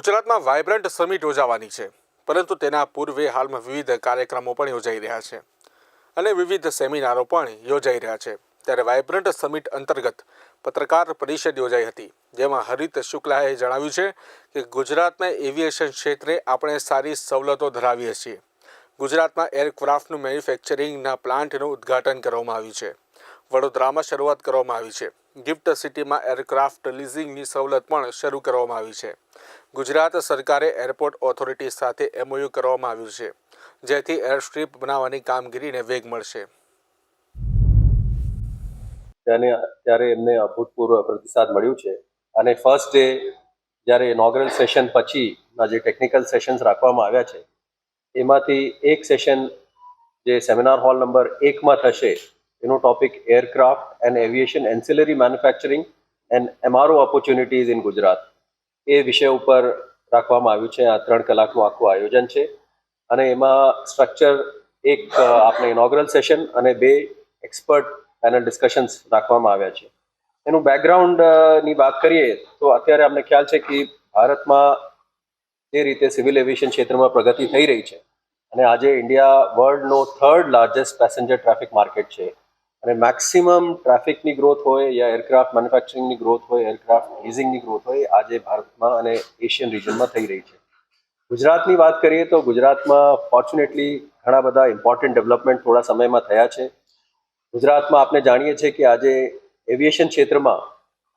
ગુજરાતમાં vibrant summit યોજાવાની છે, પરંતુ તેના પૂર્વે હાલમાં વિવિધ કાર્યક્રમો પણ યોજાઈ રહ્યા છે અને વિવિધ સેમિનારો પણ યોજાઈ રહ્યા છે. ત્યારે વાઇબ્રન્ટ સમિટ અંતર્ગત પત્રકાર પરિષદ યોજાઈ હતી, જેમાં હરિત શુક્લાએ જણાવ્યું છે કે ગુજરાતના એવિએશન ક્ષેત્રે આપણે સારી સવલતો ધરાવીએ છીએ. ગુજરાતમાં એરક્રાફ્ટનું મેન્યુફેક્ચરિંગના પ્લાન્ટનું ઉદ્ઘાટન કરવામાં આવ્યું છે. વડોદરામાં શરૂઆત કરવામાં આવી છે. ગિફ્ટ સિટીમાં એરક્રાફ્ટ લીઝિંગની સવલત પણ શરૂ કરવામાં આવી છે. ગુજરાત સરકારે એરપોર્ટ ઓથોરિટી સાથે એમઓયુ કરવામાં આવ્યું છે. જેથી એરસ્ટ્રીપ બનાવવાની કામગીરીને વેગ મળશે. ત્યારે એમને અભૂતપૂર્વ પ્રતિસાદ મળ્યું છે. અને ફર્સ્ટ ડે જ્યારે ઇનોગ્રલ સેશન પછીના જે ટેકનિકલ સેશન્સ રાખવામાં આવ્યા છે, એમાંથી એક સેશન જે સેમિનાર હોલ નંબર એકમાં થશે એનો topic aircraft and aviation ancillary manufacturing and MRO opportunities in Gujarat એ વિષય ઉપર રાખવામાં આવ્યું છે. આ ત્રણ કલાકનું આખું આયોજન છે. અને એમાં સ્ટ્રક્ચર એક આપણે ઇનોગ્રલ સેશન અને બે એક્સપર્ટ પેનલ ડિસ્કશન્સ રાખવામાં આવ્યા છે. એનું બેકગ્રાઉન્ડની વાત કરીએ તો અત્યારે અમને ખ્યાલ છે કે ભારતમાં જે રીતે સિવિલ એવિએશન ક્ષેત્રમાં પ્રગતિ થઈ રહી છે અને આજે India વર્લ્ડનો third largest passenger traffic market છે. અને મેક્સિમમ ટ્રાફિકની ગ્રોથ હોય યા એરક્રાફ્ટ મેન્યુફેક્ચરિંગની ગ્રોથ હોય એરક્રાફ્ટ લીઝિંગની ગ્રોથ હોય આજે ભારતમાં અને એશિયન રિજનમાં થઈ રહી છે. ગુજરાતની વાત કરીએ તો ગુજરાતમાં ફોર્ચ્યુનેટલી ઘણા બધા ઇમ્પોર્ટન્ટ ડેવલપમેન્ટ થોડા સમયમાં થયા છે. ગુજરાતમાં આપણે જાણીએ છીએ કે આજે એવિએશન ક્ષેત્રમાં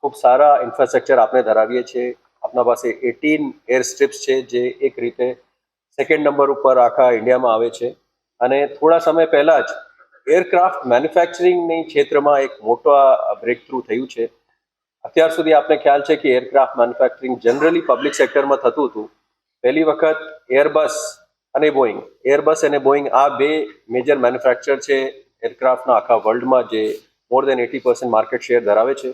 ખૂબ સારા ઇન્ફ્રાસ્ટ્રક્ચર આપણે ધરાવીએ છીએ. આપણા પાસે એટીન એર સ્ટ્રીપ્સ છે જે એક રીતે સેકન્ડ નંબર ઉપર આખા ઇન્ડિયામાં આવે છે. અને થોડા સમય પહેલાં જ એરક્રાફ્ટ મેન્યુફેક્ચરિંગની ક્ષેત્રમાં એક મોટો બ્રેક થ્રુ થયું છે. અત્યાર સુધી આપણે ખ્યાલ છે કે એરક્રાફ્ટ મેન્યુફેક્ચરિંગ જનરલી પબ્લિક સેક્ટરમાં થતું હતું. પહેલી વખત એરબસ અને બોઈંગ, એરબસ અને બોઈંગ આ બે મેજર મેન્યુફેક્ચર છે એરક્રાફ્ટના આખા વર્લ્ડમાં જે more than eighty percent market share ધરાવે છે.